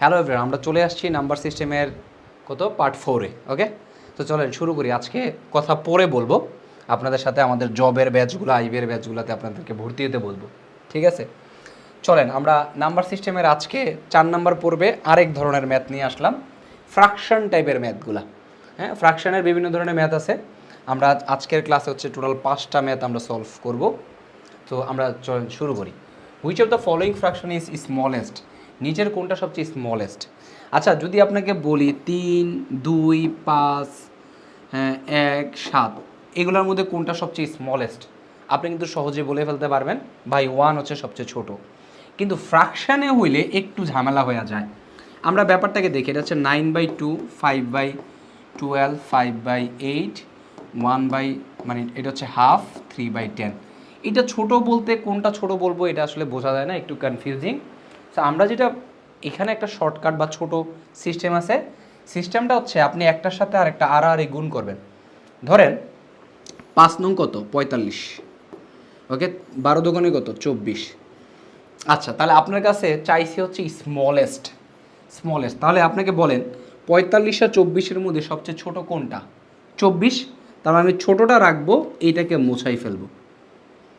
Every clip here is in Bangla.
হ্যালো এভরিওয়ান আমরা চলে আসছি নাম্বার সিস্টেমের কত? পার্ট ফোরে ওকে তো চলেন শুরু করি আজকে। কথা পরে বলব। আপনাদের সাথে আমাদের জবের ব্যাচগুলো আইবিএর ব্যাচগুলোতে আপনাদেরকে ভর্তি হতে বলব, ঠিক আছে? চলেন, আমরা নাম্বার সিস্টেমের আজকে চার নাম্বার পর্বে আরেক ধরনের ম্যাথ নিয়ে আসলাম ফ্রাকশন টাইপের ম্যাথগুলা হ্যাঁ? ফ্রাকশনের বিভিন্ন ধরনের ম্যাথ আছে। আমরা আজকের ক্লাসে হচ্ছে টোটাল পাঁচটা ম্যাথ আমরা সলভ করব। তো আমরা চলেন শুরু করি। Which of the following fraction is smallest নিচের কোনটা সবচেয়ে স্মলেস্ট আচ্ছা যদি আপনাকে বলি তিন, দুই, পাঁচ হ্যাঁ এক, সাত, এগুলোর মধ্যে কোনটা সবচেয়ে স্মলেস্ট আপনি কিন্তু সহজে বলে ফেলতে পারবেন বাই ওয়ান হচ্ছে সবচেয়ে ছোট। কিন্তু ফ্র্যাকশানে হইলে একটু ঝামেলা হয়ে যায়। আমরা ব্যাপারটাকে দেখি, এটা হচ্ছে nine by two five by twelve five by eight one by মানে এটা হচ্ছে হাফ থ্রি বাই টেন এটা ছোট বলতে কোনটা ছোট বলব, এটা আসলে বোঝা যায় না, একটু কনফিউজিং তো আমরা যেটা এখানে একটা শর্টকাট বা ছোট সিস্টেম আছে সিস্টেমটা হচ্ছে আপনি একটার সাথে আর একটা আর গুণ করবেন। ধরেন পাঁচ নং কত? পঁয়তাল্লিশ। ওকে? বারো দোকানে কত? চব্বিশ। আচ্ছা তাহলে আপনার কাছে চাইছি হচ্ছে স্মলেস্ট স্মলেস্ট তাহলে আপনাকে বলেন, পঁয়তাল্লিশ আর চব্বিশের মধ্যে সবচেয়ে ছোট কোনটা? চব্বিশ। তাহলে আমি ছোটোটা রাখব, এইটাকে মোছাই ফেলব।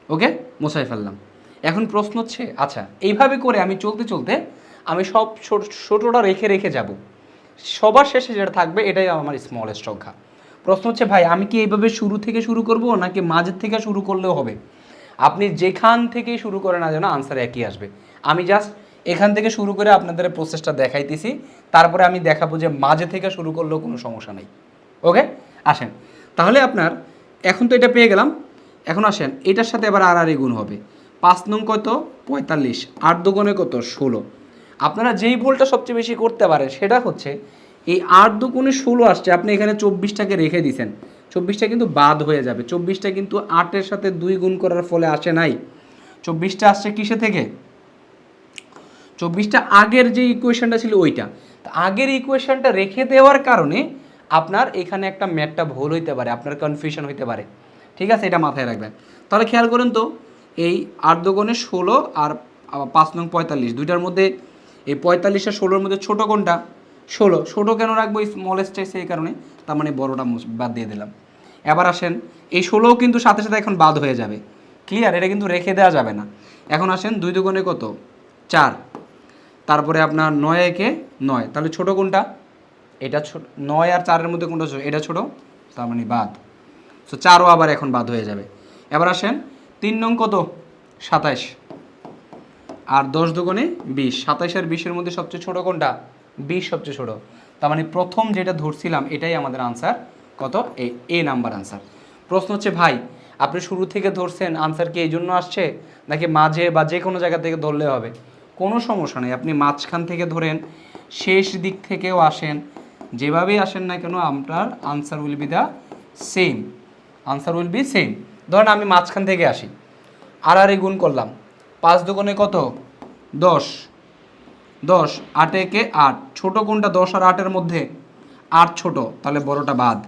ওকে? মোছাই ফেললাম। এখন প্রশ্ন হচ্ছে আচ্ছা এইভাবে করে আমি চলতে চলতে আমি সব ছোট- ছোটোটা রেখে রেখে যাব। সবার শেষে যেটা থাকবে এটাই আমার স্মলেস্ট সংখ্যা। প্রশ্ন হচ্ছে, ভাই, আমি কি এইভাবে শুরু থেকে শুরু করব নাকি মাঝের থেকে শুরু করলেও হবে? আপনি যেখান থেকে শুরু করেন না যেন আনসার একই আসবে। আমি জাস্ট এখান থেকে শুরু করে আপনাদের প্রসেসটা দেখাইতেছি, তারপরে আমি দেখাবো যে মাঝে থেকে শুরু করলেও কোনো সমস্যা নেই। ওকে আসেন। তাহলে আপনার, এখন তো এটা পেয়ে গেলাম। এখন আসেন, এটার সাথে এবার আর আর গুণ হবে। পাঁচ নং কত? পঁয়তাল্লিশ। আট দুগুণে কত? ষোলো। আপনারা যেই ভুলটা সবচেয়ে বেশি করতে পারেন, সেটা হচ্ছে এই আট দুগুণে ষোলো আসছে, আপনি এখানে চব্বিশটাকে রেখে দিছেন। চব্বিশটা কিন্তু বাদ হয়ে যাবে। চব্বিশটা কিন্তু আটের সাথে দুই গুণ করার ফলে আসে নাই। চব্বিশটা আসছে কিসে থেকে? চব্বিশটা আগের যে ইকুয়েশনটা ছিল ওইটা। তা আগের ইকুয়েশনটা রেখে দেওয়ার কারণে আপনার এখানে একটা ম্যাটটা ভুল হইতে পারে, আপনার কনফিউশন হইতে পারে। ঠিক আছে? এটা মাথায় রাখবেন। তাহলে খেয়াল করুন তো এই আট দোকানে ষোলো আর পাঁচ নং পঁয়তাল্লিশ। দুইটার মধ্যে এই পঁয়তাল্লিশ আর ষোলোর মধ্যে ছোটো কোনটা? ষোলো। ছোটো কেন রাখব স্মলেস্টে সেই কারণে তার মানে বড়োটা বাদ দিয়ে দিলাম। এবার আসেন, এই ষোলোও কিন্তু সাথে সাথে এখন বাদ হয়ে যাবে। ক্লিয়ার এটা কিন্তু রেখে দেওয়া যাবে না। এখন আসেন, দুই দুগুণে কত? চার। তারপরে আপনার নয় একে নয়। তাহলে ছোটো কোনটা? এটা ছোট, নয় আর চারের মধ্যে কোনটা এটা ছোটো, তার মানে বাদ। সো চারও আবার এখন বাদ হয়ে যাবে। এবার আসেন তিন নং কত? সাতাইশ। আর দশ দুগুণে বিশ। সাতাইশ আর বিশের মধ্যে সবচেয়ে ছোট কোনটা? বিশ সবচেয়ে ছোট। তার মানে প্রথম যেটা ধরছিলাম, এটাই আমাদের আনসার কত? এ এ নাম্বার আনসার প্রশ্ন হচ্ছে, ভাই, আপনি শুরু থেকে ধরছেন আনসার কি এই জন্য আসছে? নাকি মাঝে বা যে কোনো জায়গা থেকে ধরলে হবে? কোনো সমস্যা নেই। আপনি মাঝখান থেকে ধরেন, শেষ দিক থেকেও আসেন। যেভাবেই আসেন না কেন, আপনার answer will be the same answer will be same ধরেন আমি মাঝখান থেকে আসি। আর আর গুণ করলাম। পাঁচ দুগুণে কত? দশ। দশ আট একে আট। ছোটো কোনটা দশ আর আটের মধ্যে আট ছোট, তাহলে বড়টা বাদ।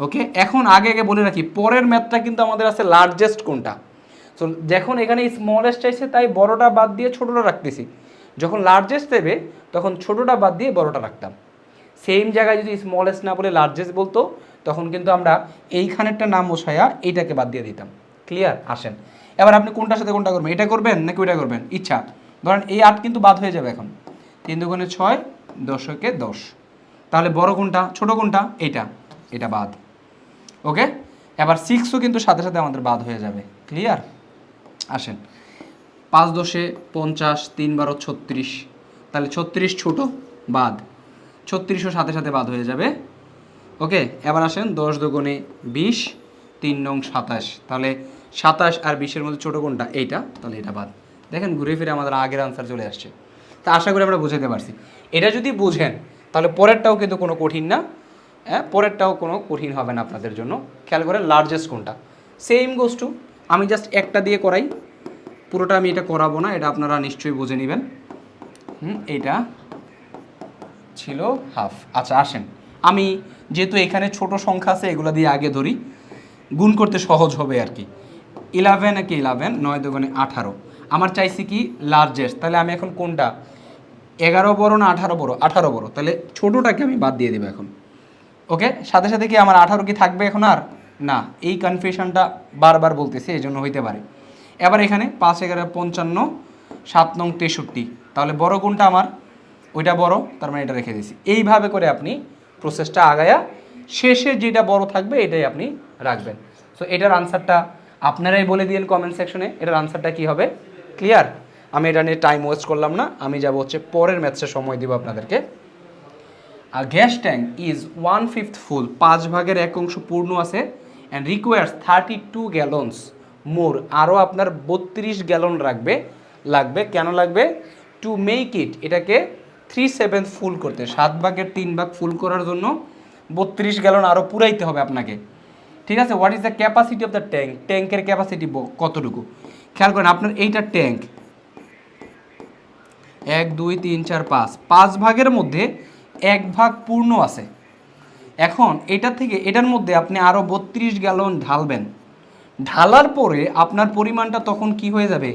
ওকে? এখন আগে আগে বলে রাখি, পরের ম্যাথটা কিন্তু আমাদের আছে লার্জেস্ট কোনটা? তো যখন এখানে স্মলেস্ট চাইছে, তাই বড়টা বাদ দিয়ে ছোটোটা রাখতেছি। যখন লার্জেস্ট দেবে, তখন ছোটোটা বাদ দিয়ে বড়টা রাখতাম। সেম জায়গায় যদি স্মলেস্ট না বলে লার্জেস্ট বলতো তখন কিন্তু আমরা এইখানেরটা নাম বসায়া এইটাকে বাদ দিয়ে দিতাম। ক্লিয়ার আসেন। এবার আপনি কোনটার সাথে কোনটা করবেন? এটা করবেন নাকি ওইটা করবেন? ইচ্ছা। ধরেন এই আট কিন্তু বাদ হয়ে যাবে এখন। তিন দুগুণে ছয়, দশকে দশ। তাহলে বড় কোনটা? ছোট কোনটা? এইটা। এটা বাদ। ওকে? এবার সিক্সও কিন্তু সাথে সাথে আমাদের বাদ হয়ে যাবে। ক্লিয়ার আসেন। পাঁচ দশে পঞ্চাশ, তিন বারো ছত্রিশ। তাহলে ছত্রিশ ছোট, বাদ। ছত্রিশও সাথে সাথে বাদ হয়ে যাবে। ওকে, এবার আসেন দশ দুগুণে বিশ, তিন নং সাতাশ। তাহলে সাতাশ আর বিশের মধ্যে ছোটো কোনটা? এইটা। তাহলে এটা বাদ। দেখেন ঘুরে ফিরে আমাদের আগের আনসার চলে আসছে। তা আশা করি আমরা বুঝাতে পারছি। এটা যদি বুঝেন, তাহলে পরেরটাও কিন্তু কোনো কঠিন না। হ্যাঁ পরেরটাও কোনো কঠিন হবে না আপনাদের জন্য। খেয়াল করেন লার্জেস্ট কোনটা। সেম গোস্টু আমি জাস্ট একটা দিয়ে করাই। পুরোটা আমি এটা করাবো না, এটা আপনারা নিশ্চয়ই বুঝে নেবেন। হুম এটা ছিল হাফ আচ্ছা আসেন। আমি যেহেতু এখানে ছোট সংখ্যা আছে, এগুলো দিয়ে আগে ধরি। গুণ করতে সহজ হবে আর কি। ইলেভেন একে ইলেভেন নয় দুগুণে আঠারো। আমার চাইছি কি লার্জেস্ট তাহলে আমি এখন কোনটা? এগারো বড় না আঠারো বড়? আঠারো বড়। তাহলে ছোটোটাকে আমি বাদ দিয়ে দেবো এখন। ওকে সাথে সাথে কি আমার আঠারো কি থাকবে এখন আর? না। এই কনফিউশনটা বারবার বলতেছি এই জন্য হইতে পারে। এবার এখানে পাঁচ, এগারো, পঞ্চান্ন, সাত নং তেষট্টি। তাহলে বড় কোনটা আমার? ওইটা বড়, তার মানে এটা রেখে দিয়েছি। এইভাবে করে আপনি প্রসেসটা আগায়া শেষে যেটা বড় থাকবে এটাই আপনি রাখবেন। সো এটার আনসারটা আপনারাই বলে দিন কমেন্ট সেকশনে এটার আনসারটা কি হবে? ক্লিয়ার আমি এটা নিয়ে টাইম ওয়েস্ট করলাম না। আমি যাব হচ্ছে পরের ম্যাথসে সময় দিব আপনাদেরকে। আর gas tank is one fifth full পাঁচ ভাগের এক অংশ পূর্ণ আছে and requires thirty two gallons more আরও আপনার বত্রিশ গ্যালন রাখবে। লাগবে। কেন লাগবে? টু মেক ইট এটাকে থ্রি সেভেন্থ ফুল করতে। সাত ভাগের তিন ভাগ ফুল করার জন্য বত্রিশ গ্যালন আরও পুরাইতে হবে আপনাকে। ঠিক আছে? What is the capacity of the tank ট্যাঙ্কের ক্যাপাসিটি কতটুকু? খেয়াল করেন, আপনার এইটা ট্যাঙ্ক এক, দুই, তিন, চার, পাঁচ। পাঁচ ভাগের মধ্যে এক ভাগ পূর্ণ আছে। এখন এটা থেকে এটার মধ্যে আপনি আরও বত্রিশ গ্যালন ঢালবেন। ঢালার পরে আপনার পরিমাণটা তখন কি হয়ে যাবে?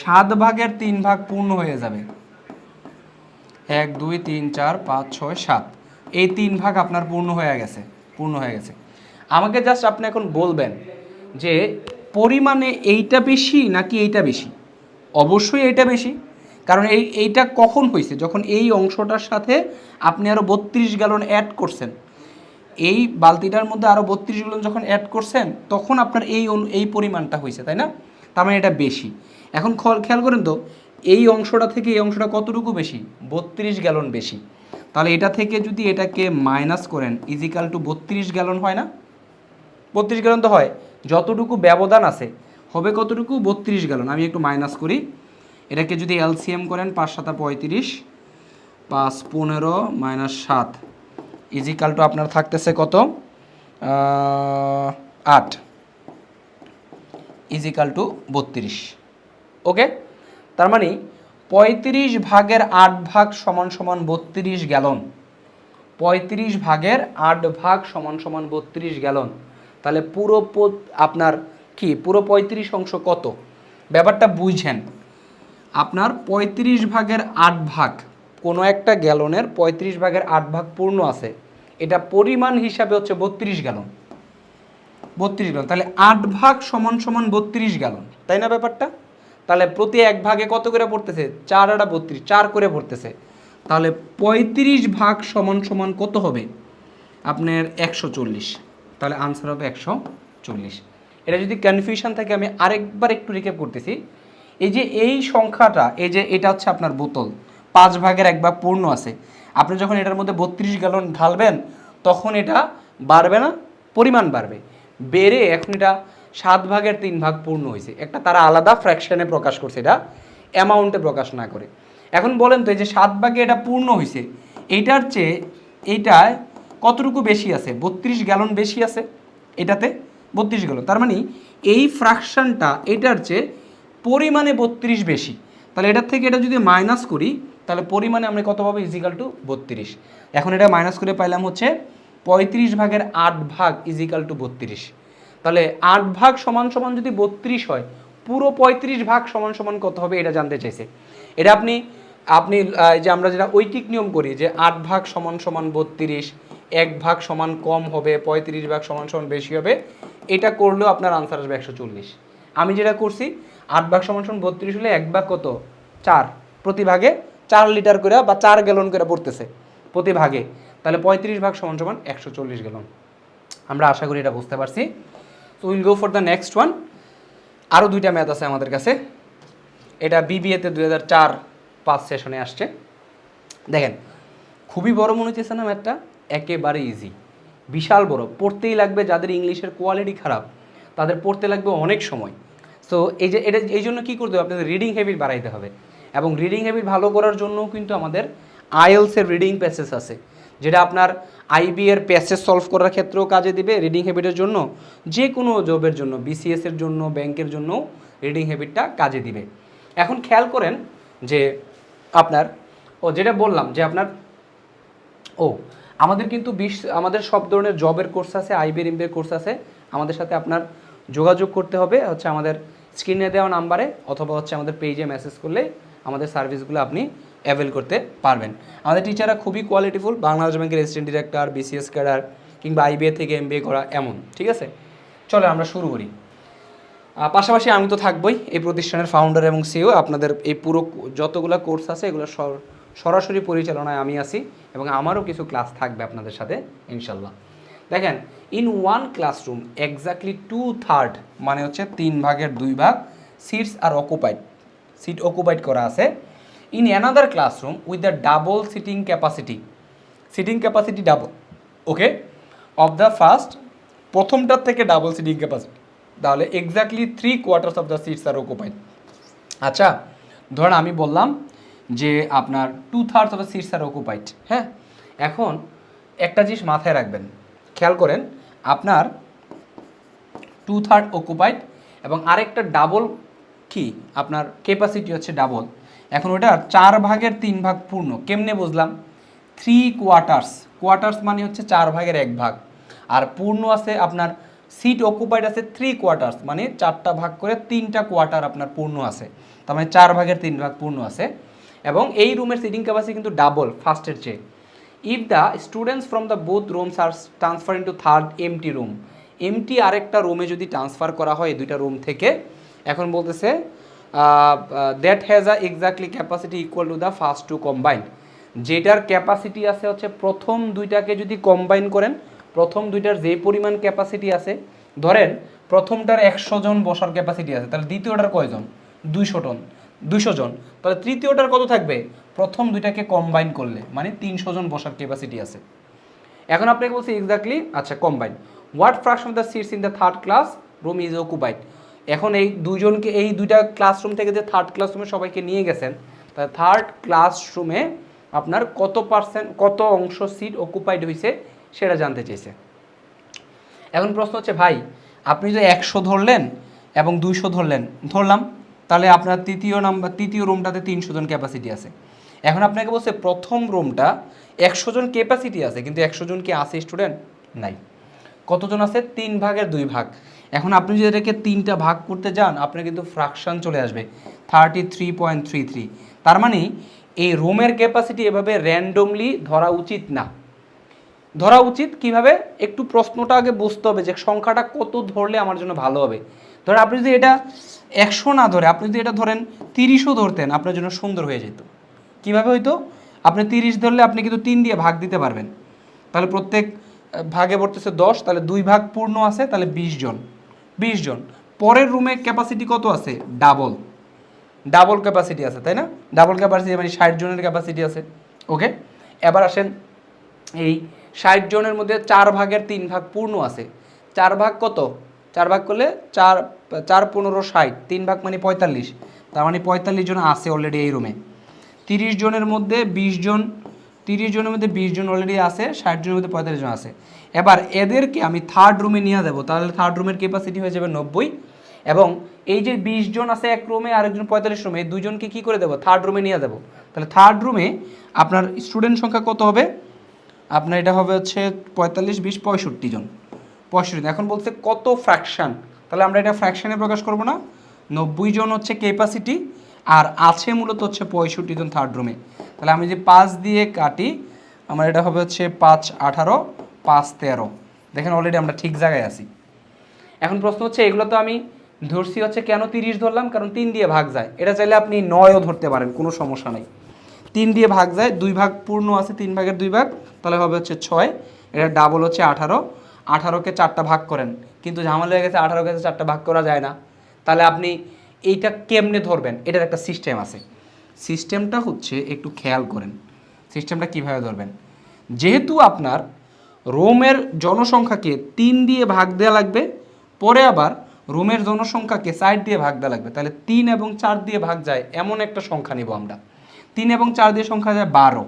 সাত ভাগের তিন ভাগ পূর্ণ হয়ে যাবে। এক, দুই, তিন, চার, পাঁচ, ছয়, সাত। এই তিন ভাগ আপনার পূর্ণ হয়ে গেছে, পূর্ণ হয়ে গেছে। আমাকে জাস্ট আপনি এখন বলবেন যে পরিমাণে এইটা বেশি নাকি এইটা বেশি? অবশ্যই এইটা বেশি, কারণ এই, এইটা কখন হয়েছে যখন এই অংশটার সাথে আপনি আরও বত্রিশ গ্যালন অ্যাড করছেন, এই বালতিটার মধ্যে আরও বত্রিশ গ্যালন যখন অ্যাড করছেন, তখন আপনার এই এই পরিমাণটা হয়েছে তাই না? তার মানে এটা বেশি। এখন খেয়াল করেন তো এই অংশটা থেকে এই অংশটা কতটুকু বেশি? বত্রিশ গ্যালন বেশি। তাহলে এটা থেকে যদি এটাকে মাইনাস করেন ইজিক্যাল টু বত্রিশ গ্যালন হয় না? বত্রিশ গ্যালন তো হয়। যতটুকু ব্যবধান আছে, হবে কতটুকু? বত্রিশ গ্যালন। আমি একটু মাইনাস করি। এটাকে যদি এলসিএম করেন, পাঁচ সাতা পঁয়ত্রিশ, পাঁচ পনেরো মাইনাস সাত। ইজিক্যাল টু আপনার থাকতেছে কত? আট। ইজিক্যাল টু বত্রিশ। ওকে তার মানে পঁয়ত্রিশ ভাগের আট ভাগ সমান সমান বত্রিশ গ্যালন। পঁয়ত্রিশ ভাগের আট ভাগ সমান সমান বত্রিশ গ্যালন। তাহলে পুরো আপনার কি, পুরো পঁয়ত্রিশ অংশ কত? ব্যাপারটা বুঝছেন আপনার পঁয়ত্রিশ ভাগের আট ভাগ, কোনো একটা গ্যালনের পঁয়ত্রিশ ভাগের আট ভাগ পূর্ণ আছে। এটা পরিমাণ হিসাবে হচ্ছে বত্রিশ গ্যালন। বত্রিশ গ্যালন, তাহলে আট ভাগ সমান সমান বত্রিশ গ্যালন, তাই না ব্যাপারটা? তাহলে প্রতি এক ভাগে কত করে পড়তেছে? চার আটা বত্রিশ, চার করে পড়তেছে। তাহলে পঁয়ত্রিশ ভাগ সমান সমান কত হবে? আপনার একশো চল্লিশ। তাহলে আনসার হবে একশো চল্লিশ। এটা যদি কনফিউশন থাকে, আমি আরেকবার একটু রিকেপ করতেছি। এই যে এই সংখ্যাটা, এই যে এটা হচ্ছে আপনার বোতল। পাঁচ ভাগের এক ভাগ পূর্ণ আছে। আপনি যখন এটার মধ্যে বত্রিশ গ্যালন ঢালবেন, তখন এটা বাড়বে না, পরিমাণ বাড়বে। বেড়ে এখন এটা সাত ভাগের তিন ভাগ পূর্ণ হয়েছে। একটা তারা আলাদা ফ্র্যাকশনে প্রকাশ করছে, এটা অ্যামাউন্টে প্রকাশ না করে। এখন বলেন তো এই যে সাত ভাগে এটা পূর্ণ হয়েছে, এইটার চেয়ে এইটায় কতটুকু বেশি আছে? বত্রিশ গ্যালন বেশি আছে এটাতে? বত্রিশ গ্যালন। তার মানে এই ফ্র্যাকশনটা এটার চেয়ে পরিমাণে বত্রিশ বেশি। তাহলে এটার থেকে এটা যদি মাইনাস করি, তাহলে পরিমাণে আমরা কত পাবো? ইজিক্যাল টু বত্রিশ। এখন এটা মাইনাস করে পাইলাম হচ্ছে পঁয়ত্রিশ ভাগের আট ভাগ ইজিক্যাল টু বত্রিশ। তাহলে আট ভাগ সমান সমান যদি বত্রিশ হয়, পুরো পঁয়ত্রিশ ভাগ সমান সমান কত হবে এটা জানতে চাইছে। এটা আপনি আপনি যে আমরা যেটা ঐকিক নিয়ম করি যে আট ভাগ সমান সমান বত্রিশ, এক ভাগ সমান কম হবে, পঁয়ত্রিশ ভাগ সমান সমান বেশি হবে, এটা করলেও আপনার আনসার আসবে একশো চল্লিশ। আমি যেটা করছি, আট ভাগ সমান সমান বত্রিশ হলে এক ভাগ কত? চার। প্রতি ভাগে চার লিটার করে বা চার গ্যালন করে পড়তেছে প্রতি ভাগে। তাহলে পঁয়ত্রিশ ভাগ সমান সমান একশো চল্লিশ গ্যালন। আমরা আশা করি এটা বুঝতে পারছি। তো will go for the next one আরও দুইটা ম্যাথ আছে আমাদের কাছে। এটা বিবিএতে দুই হাজার চার পাঁচ সেশনে আসছে। দেখেন, খুবই বড় মনে হচ্ছে না ম্যাথটা একেবারে ইজি বিশাল বড়। পড়তেই লাগবে যাদের ইংলিশের কোয়ালিটি খারাপ, তাদের পড়তে লাগবে অনেক সময়। সো এই যে, এটা, এই জন্য কী করতে হবে? আপনাদের রিডিং হ্যাবিট বাড়াইতে হবে। এবং রিডিং হ্যাবিট ভালো করার জন্যও কিন্তু আমাদের আইএলসের রিডিং প্যাসেজ আছে। যেটা আপনার আইবি এর প্যাসেজ সলভ করার ক্ষেত্রেও কাজে দিবে রিডিং হ্যাবিটের জন্য যে কোনো জবের জন্য বিসিএস এর জন্য ব্যাংকের জন্য রিডিং হ্যাবিটটা কাজে দিবে। এখন খেয়াল করেন যে আপনার, ও যেটা বললাম যে আপনার, ও, আমাদের কিন্তু বিশ, আমাদের সব ধরনের জবের কোর্স আছে আইবির ইমবির কোর্স আছে, আমাদের সাথে আপনার যোগাযোগ করতে হবে, হচ্ছে আমাদের স্ক্রিনে দেওয়া নাম্বারে অথবা হচ্ছে আমাদের পেজে মেসেজ করলে আমাদের সার্ভিসগুলো আপনি অ্যাভেল করতে পারবেন। আমাদের টিচাররা খুবই কোয়ালিটিফুল বাংলাদেশ ব্যাংকের অ্যাসিস্ট্যান্ট ডিরেক্টর বিসিএস ক্যাডার কিংবা আইবিএ থেকে এমবিএ করা এমন, ঠিক আছে? চলো আমরা শুরু করি। পাশাপাশি আমি তো থাকবই, এই প্রতিষ্ঠানের ফাউন্ডার এবং সিও আপনাদের এই পুরো যতগুলো কোর্স আছে, এগুলো সর- সরাসরি পরিচালনায় আমি আছি, এবং আমারও কিছু ক্লাস থাকবে আপনাদের সাথে, ইনশাল্লাহ। দেখেন in one classroom exactly two third মানে হচ্ছে তিন ভাগের দুই ভাগ seats are occupied seat occupied করা আছে। In another classroom with the double seating capacity seating capacity double okay of the first প্রথমটার থেকে ডাবল সিটিং ক্যাপাসিটি তাহলে exactly three quarters of the seats are occupied আচ্ছা ধরেন আমি বললাম যে আপনার two thirds of the seats are occupied হ্যাঁ? এখন একটা জিনিস মাথায় রাখবেন। খেয়াল করেন, আপনার টু থার্ড অকুপাইড এবং আরেকটা ডাবল কি? আপনার ক্যাপাসিটি হচ্ছে ডাবল এখন ওটা চার ভাগের তিন ভাগ পূর্ণ। কেমনে বুঝলাম? থ্রি কোয়ার্টার্স কোয়ার্টার্স মানে হচ্ছে চার ভাগের এক ভাগ। আর পূর্ণ আছে আপনার সিট অকুপাইড আছে থ্রি কোয়ার্টার্স মানে চারটা ভাগ করে তিনটা কোয়ার্টার আপনার পূর্ণ আছে। তার মানে চার ভাগের তিন ভাগ পূর্ণ আছে। এবং এই রুমের সিটিং ক্যাপাসিটি কিন্তু ডাবল ফার্স্টের চেয়ে। If the students from the both rooms are transfer into third empty room empty আরেকটা রুমে যদি ট্রান্সফার করা হয় দুইটা রুম থেকে, এখন বলতেছে that has a exactly capacity equal to the first two combine যেটার ক্যাপাসিটি আছে হচ্ছে প্রথম দুইটাকে যদি কম্বাইন করেন, প্রথম দুইটার যে পরিমাণ ক্যাপাসিটি আছে, ধরেন প্রথমটার একশো জন বসার ক্যাপাসিটি আছে, তাহলে দ্বিতীয়টার কয়জন? দুইশো টন দুইশো জন। তাহলে তৃতীয়টার কত থাকবে? প্রথম দুইটাকে কম্বাইন করলে মানে তিনশো জন বসার ক্যাপাসিটি আছে। এখন আপনাকে বলছি এক্স্যাক্টলি আচ্ছা combine what fraction of the seats in the third class room is occupied এখন এই দুজনকে, এই দুইটা ক্লাসরুম থেকে যে থার্ড ক্লাসরুমে সবাইকে নিয়ে গেছেন তাহলে থার্ড ক্লাসরুমে আপনার কত পার্সেন্ট কত অংশ সিট অকুপাইড হয়েছে সেটা জানতে চেয়েছে এখন প্রশ্ন হচ্ছে, ভাই, আপনি যে একশো ধরলেন এবং দুইশো ধরলেন, ধরলাম, তাহলে আপনার তৃতীয় নাম্বার, তৃতীয় রুমটাতে তিনশো জন ক্যাপাসিটি আছে। এখন আপনাকে বলছে, প্রথম রুমটা একশো জন ক্যাপাসিটি আছে, কিন্তু একশো জন কি আছে স্টুডেন্ট নাই। কতজন আছে? তিন ভাগের দুই ভাগ। এখন আপনি যদি এটাকে তিনটা ভাগ করতে যান, আপনার কিন্তু ফ্রাকশন চলে আসবে thirty three point three three তার মানে এই রুমের ক্যাপাসিটি এভাবে র্যান্ডমলি ধরা উচিত না। ধরা উচিত কীভাবে? একটু প্রশ্নটা আগে বুঝতে হবে যে সংখ্যাটা কত ধরলে আমার জন্য ভালো হবে। ধরেন আপনি যদি এটা একশো না ধরে, আপনি যদি এটা ধরেন তিরিশও ধরতেন, আপনার জন্য সুন্দর হয়ে যেত। কীভাবে হইতো? আপনি তিরিশ ধরলে আপনি কিন্তু তিন দিয়ে ভাগ দিতে পারবেন। তাহলে প্রত্যেক ভাগে পড়তেছে দশ, তাহলে দুই ভাগ পূর্ণ আছে, তাহলে বিশ জন। বিশ জন। পরের রুমে ক্যাপাসিটি কত আছে? ডাবল ডাবল ক্যাপাসিটি আছে, তাই না? ডাবল ক্যাপাসিটি মানে ষাট জনের ক্যাপাসিটি আছে। ওকে এবার আসেন, এই ষাট জনের মধ্যে চার ভাগের তিন ভাগ পূর্ণ আছে। চার ভাগ কত? চার ভাগ করলে চার চার পনেরো ষাট। তিন ভাগ মানে পঁয়তাল্লিশ। তার মানে পঁয়তাল্লিশ জন আছে অলরেডি এই রুমে তিরিশ জনের মধ্যে বিশ জন তিরিশ জনের মধ্যে বিশ জন অলরেডি আছে, ষাট জনের মধ্যে পঁয়তাল্লিশ জন আছে। এবার এদেরকে আমি থার্ড রুমে নিয়ে যাব। তাহলে থার্ড রুমের ক্যাপাসিটি হয়ে যাবে নব্বই। এবং এই যে বিশ জন আছে এক রুমে আরেকজন পঁয়তাল্লিশ রুমে দুজনকে কী করে দেবো? থার্ড রুমে নিয়ে যাব। তাহলে থার্ড রুমে আপনার স্টুডেন্ট সংখ্যা কত হবে? আপনার এটা হবে হচ্ছে পঁয়তাল্লিশ, বিশ, পঁয়ষট্টি জন। পঁয়ষট্টি। এখন বলছে কত ফ্র্যাকশান তাহলে আমরা এটা ফ্র্যাকশানে প্রকাশ করব না। নব্বই জন হচ্ছে ক্যাপাসিটি আর আছে মূলত হচ্ছে পঁয়ষট্টি জন থার্ড রুমে তাহলে আমি যে পাঁচ দিয়ে কাটি, আমার এটা হবে হচ্ছে পাঁচ, আঠারো, পাঁচ, তেরো। দেখেন অলরেডি আমরা ঠিক জায়গায় আছি। এখন প্রশ্ন হচ্ছে, এগুলো তো আমি ধরছি হচ্ছে কেন তিরিশ ধরলাম? কারণ তিন দিয়ে ভাগ যায়। এটা চাইলে আপনি নয়ও ধরতে পারেন, কোনো সমস্যা নেই। তিন দিয়ে ভাগ যায়, দুই ভাগ পূর্ণ আছে, তিন ভাগের দুই ভাগ, তাহলে হবে হচ্ছে ছয়। এটা ডাবল হচ্ছে আঠারো। আঠারোকে চারটা ভাগ করেন, কিন্তু ঝামেলা হয়ে গেছে, আঠারোকে চারটা ভাগ করা যায় না। তাহলে আপনি এইটা কেমনে ধরবেন? এটার একটা সিস্টেম আছে। সিস্টেমটা হচ্ছে একটু খেয়াল করেন। সিস্টেমটা কীভাবে ধরবেন? যেহেতু আপনার রোমের জনসংখ্যাকে তিন দিয়ে ভাগ দেওয়া লাগবে, পরে আবার রোমের জনসংখ্যাকে চার দিয়ে ভাগ দেওয়া লাগবে, তাহলে তিন এবং চার দিয়ে ভাগ যায় এমন একটা সংখ্যা নিব আমরা। তিন এবং চার দিয়ে সংখ্যা যায় বারো।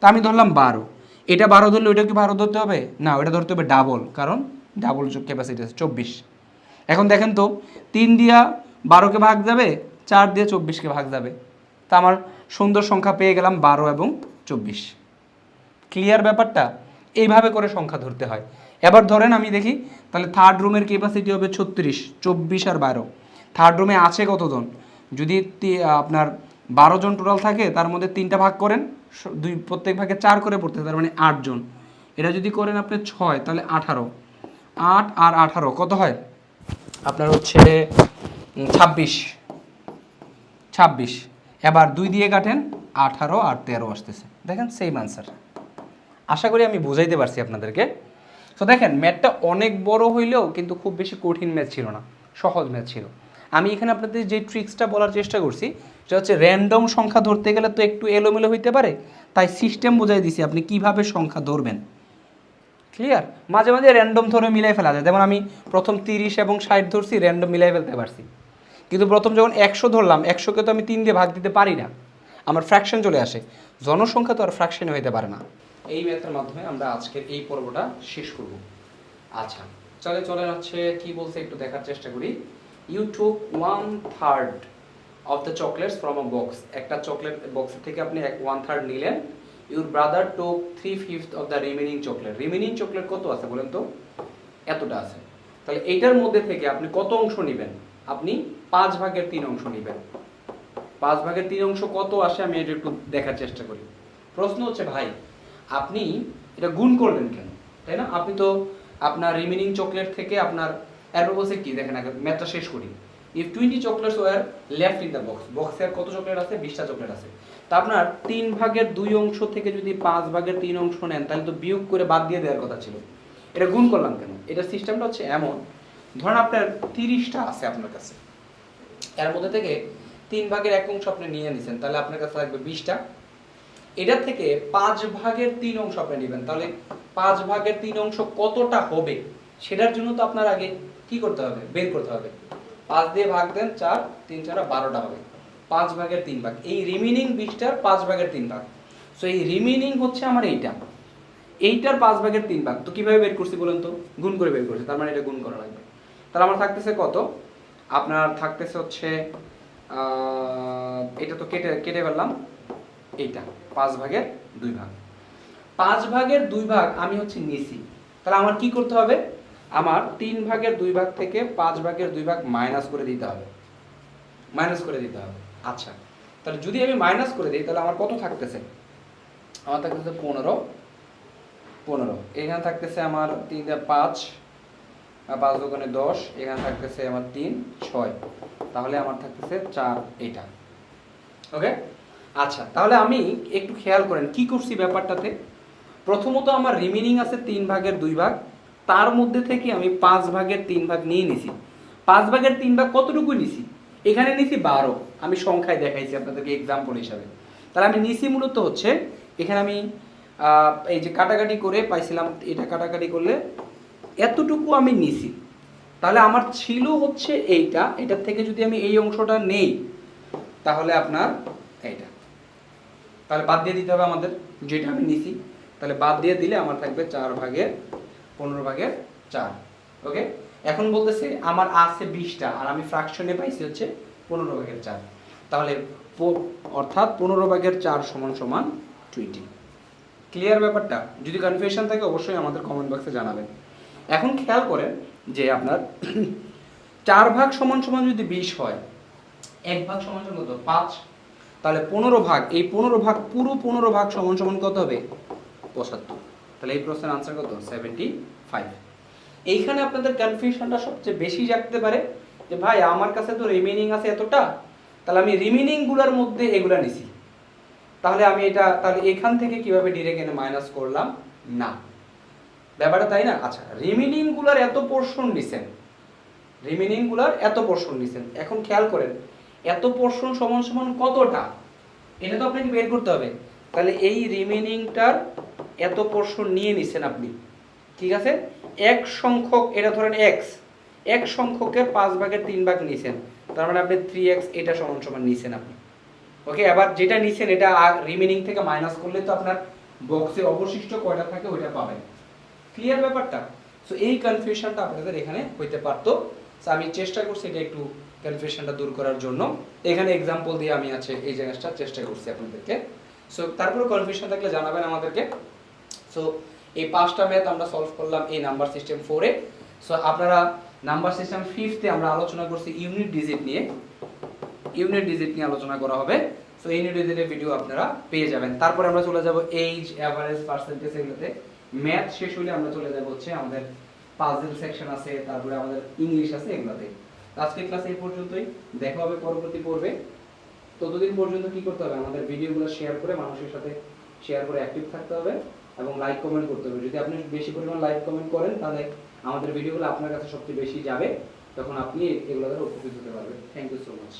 তা আমি ধরলাম বারো। এটা বারো ধরলে ওইটা কি বারো ধরতে হবে? না ওটা ধরতে হবে ডাবল কারণ ডাবল ক্যাপাসিটি আছে চব্বিশ। এখন দেখেন তো, তিন দিয়া বারোকে ভাগ যাবে, চার দিয়ে চব্বিশকে ভাগ যাবে। তা আমার সুন্দর সংখ্যা পেয়ে গেলাম বারো এবং চব্বিশ। ক্লিয়ার ব্যাপারটা? এইভাবে করে সংখ্যা ধরতে হয়। এবার ধরেন আমি দেখি, তাহলে থার্ড রুমের ক্যাপাসিটি হবে ছত্রিশ, চব্বিশ আর বারো। থার্ড রুমে আছে কতজন? যদি আপনার বারো জন টোটাল থাকে, তার মধ্যে তিনটা ভাগ করেন দুই প্রত্যেক ভাগে চার করে পড়তে তার মানে আটজন এটা যদি করেন আপনি ছয়, তাহলে আঠারো। আট আর আঠারো, কত হয়? আপনার হচ্ছে ছাব্বিশ। ছাব্বিশ। এবার দুই দিয়ে কাটেন, আঠারো আর তেরো আসতেছে। দেখেন সেম আনসার আশা করি আমি বুঝাইতে পারছি আপনাদেরকে। তো দেখেন, ম্যাথটা অনেক বড় হইলেও কিন্তু খুব বেশি কঠিন ম্যাথ ছিল না, সহজ ম্যাথ ছিল। আমি এখানে আপনাদের যে ট্রিক্সটা বলার চেষ্টা করছি, সেটা হচ্ছে র্যান্ডম সংখ্যা ধরতে গেলে তো একটু এলোমেলো হইতে পারে, তাই সিস্টেম বোঝাই দিছি আপনি কীভাবে সংখ্যা ধরবেন। ক্লিয়ার মাঝে মাঝে র্যান্ডম ধরে মিলাই ফেলা যায়। যেমন আমি প্রথম তিরিশ এবং ষাট ধরছি র্যান্ডম মিলাই ফেলতে পারছি। কিন্তু প্রথম যখন একশো ধরলাম, একশোকে তো আমি তিন দিয়ে ভাগ দিতে পারি না। আমার ফ্র্যাকশন চলে আসে। জনসংখ্যা তো আর ফ্র্যাকশনে হইতে পারে না। এই ম্যাথের মাধ্যমে আমরা আজকের এই পর্বটা শেষ করব। আচ্ছা চলে চলে হচ্ছে কি বলছে একটু দেখার চেষ্টা করি। You took one third of the chocolates from a box একটা চকলেট বক্স থেকে আপনি এক ওয়ান থার্ড নিলেন। Your brother took three fifth of the remaining chocolate remaining chocolate কত আছে বলেন তো? এতটা আছে। তাহলে এইটার মধ্যে থেকে আপনি কত অংশ নেবেন? আপনি পাঁচ ভাগের তিন অংশ নেবেন। পাঁচ ভাগের তিন অংশ কত আসে আমি এটা একটু দেখার চেষ্টা করি। প্রশ্ন হচ্ছে, ভাই, আপনি এটা গুণ করলেন কেন? তাই না? আপনি তো আপনার রিমেনিং চকলেট থেকে আপনার এরপর কি? দেখেন আগে ম্যাথটা শেষ করি। If twenty chocolates were left in the box বক্সে আর কত চকলেট আছে? বিশটা চকলেট আছে। তা আপনার তিন ভাগের দুই অংশ থেকে যদি পাঁচ ভাগের তিন অংশ নেন, তাহলে তো বিয়োগ করে বাদ দিয়ে দেওয়ার কথা ছিল। এটা গুণ করলাম কেন? এটা সিস্টেমটা হচ্ছে এমন ধরেন আপনার তিরিশটা আছে আপনার কাছে। এর মধ্যে থেকে তিন ভাগের এক অংশ আপনি নিয়ে নিছেন, তাহলে আপনার কাছে থাকবে বিশটা। এটা থেকে পাঁচ ভাগের তিন অংশ আপনি নেবেন, তাহলে পাঁচ ভাগের তিন অংশ কতটা হবে? সেটার জন্য তো আপনার আগে কি করতে হবে? বের করতে হবে। পাঁচ দিয়ে ভাগ দেন চার, তিন চার বারোটা হবে। পাঁচ ভাগের তিন ভাগ। এই রিমিনিং বিশটার পাঁচ ভাগের তিন ভাগ। সো এই রিমিনিং হচ্ছে আমার এইটা। এইটার পাঁচ ভাগের তিন ভাগ। তো কীভাবে বের করছি বলুন তো? গুণ করে বের করছি, তার মানে এটা গুণ করা লাগবে। তাহলে আমার থাকতেছে কত? আপনার থাকতেছে হচ্ছে এটা তো কেটে কেটে ফেললাম। এইটা, পাঁচ ভাগের দুই ভাগ। পাঁচ ভাগের দুই ভাগ আমি হচ্ছে নিছি। তাহলে আমার কি করতে হবে? আমার তিন ভাগের দুই ভাগ থেকে পাঁচ ভাগের দুই ভাগ মাইনাস করে দিতে হবে। মাইনাস করে দিতে হবে। আচ্ছা তাহলে যদি আমি মাইনাস করে দিই, তাহলে আমার কত থাকতেছে? আমার থাকতেছে পনেরো। পনেরো। এখানে থাকতেছে আমার তিন পাঁচ পাঁচ দোকানে দশ, এখানে থাকতেছে আমার তিন, ছয়। তাহলে আমার থাকতেছে চার এইটা ওকে আচ্ছা তাহলে আমি একটু খেয়াল করেন, কি করছি ব্যাপারটাতে? প্রথমত আমার রিমেনিং আছে তিন ভাগের দুই ভাগ, তার মধ্যে থেকে আমি পাঁচ ভাগের তিন ভাগ নিয়ে নিছি। পাঁচ ভাগের তিন ভাগ কতটুকু নিছি? এখানে নিছি বারো। আমি সংখ্যায় দেখাইছি আপনাদেরকে এক্সাম্পল হিসাবে। তাহলে আমি নিছি মূলত হচ্ছে, এখানে আমি এই যে কাটাকাটি করে পাইছিলাম, এটা কাটাকাটি করলে এতটুকু আমি নিছি। তাহলে আমার ছিল হচ্ছে এইটা, এটার থেকে যদি আমি এই অংশটা নেই, তাহলে আপনার এইটা। তাহলে বাদ দিয়ে দিতে হবে আমাদের যেটা আমি নিছি। তাহলে বাদ দিয়ে দিলে আমার থাকবে চার ভাগের পনেরো ভাগের চার। ওকে? এখন বলতেছে আমার আছে বিশটা, আর আমি ফ্র্যাকশনে পাইছি হচ্ছে পনেরো ভাগের চার। তাহলে অর্থাৎ পনেরো ভাগের চার সমান সমান টোয়েন্টি ক্লিয়ার ব্যাপারটা? যদি কনফিউশন থাকে অবশ্যই আমাদের কমেন্ট বক্সে জানাবেন। এখন খেয়াল করেন যে আপনার চার ভাগ সমান সমান যদি বিশ হয়, এক ভাগ সমান সমান কত? পাঁচ। তাহলে পনেরো ভাগ, এই পনেরো ভাগ, পুরো পনেরো ভাগ সমান সমান কত হবে? পঁচাত্তর। তাহলে এই প্রশ্নের আনসার কত? সেভেন্টি ফাইভ এইখানে আপনাদের কনফিউশনটা সবচেয়ে বেশি জাগতে পারে যে, ভাই, আমার কাছে তো রিমেনিং আছে এতটা, তাহলে আমি রিমেনিংগুলোর মধ্যে এগুলা নিছি। তাহলে আমি এটা, তাহলে এখান থেকে কীভাবে ডিরেক্ট এনে মাইনাস করলাম? না। ব্যাপারটা তাই না? আচ্ছা রিমেনিংগুলার এত পোর্শন নিছেন। রিমেনিংগুলার এত পোর্শন নিছেন। এখন খেয়াল করেন, এত পোর্শন সমান সমান কতটা? এটা তো আপনাকে বের করতে হবে। তাহলে এই রিমেনিংটার এত পোর্শন নিয়ে নিছেন আপনি। ঠিক আছে? এক সংখ্যক, এটা ধরেন এক্স এক সংখ্যকের পাঁচ ভাগের তিন ভাগ নিছেন। তার মানে আপনি থ্রি এক্স এটা সমান সমান নিছেন আপনি। ওকে আবার যেটা নিছেন, এটা রিমেনিং থেকে মাইনাস করলে তো আপনার বক্সে অবশিষ্ট কয়টা থাকে ওইটা পাবেন। ক্লিয়ার ব্যাপারটা? সো এই কনফিউশনটা আপনাদের এখানে হইতে পারতো। সো আমি চেষ্টা করছি এটা একটু কনফিউশনটা দূর করার জন্য। এখানে এক্সাম্পল দিয়ে আমি আছে এই জিনিসটা চেষ্টা করছি আপনাদেরকে। সো তারপরে কনফিউশন থাকলে জানাবেন আমাদেরকে। সো এই পাঁচটা ম্যাথ আমরা সলভ করলাম এই নাম্বার সিস্টেম ফোরে সো আপনারা নাম্বার সিস্টেম ফিফথে আমরা আলোচনা করছি ইউনিট ডিজিট নিয়ে। ইউনিট ডিজিট নিয়ে আলোচনা করা হবে। সো এই নিউডিজের ভিডিও আপনারা পেয়ে যাবেন। তারপরে আমরা চলে যাব এইজ অ্যাভারেজ পার্সেন্টেজ এগুলোতে। ম্যাথ শেষ হলে আমরা চলে যাব হচ্ছে আমাদের পাজল সেকশন আছে, তারপরে আমাদের ইংলিশ আছে এগুলোতে। তো আজকের ক্লাস এই পর্যন্তই। দেখা হবে পরবর্তী পর্বে। ততদিন পর্যন্ত কি করতে হবে? আমাদের ভিডিওগুলো শেয়ার করে মানুষের সাথে শেয়ার করে অ্যাক্টিভ থাকতে হবে এবং লাইক কমেন্ট করতে হবে। যদি আপনি বেশি পরিমাণ লাইক কমেন্ট করেন, তাহলে আমাদের ভিডিওগুলো আপনার কাছে সবচেয়ে বেশি যাবে। তখন আপনি এগুলো দ্বারা উপকৃত হতে পারবেন। Thank you so much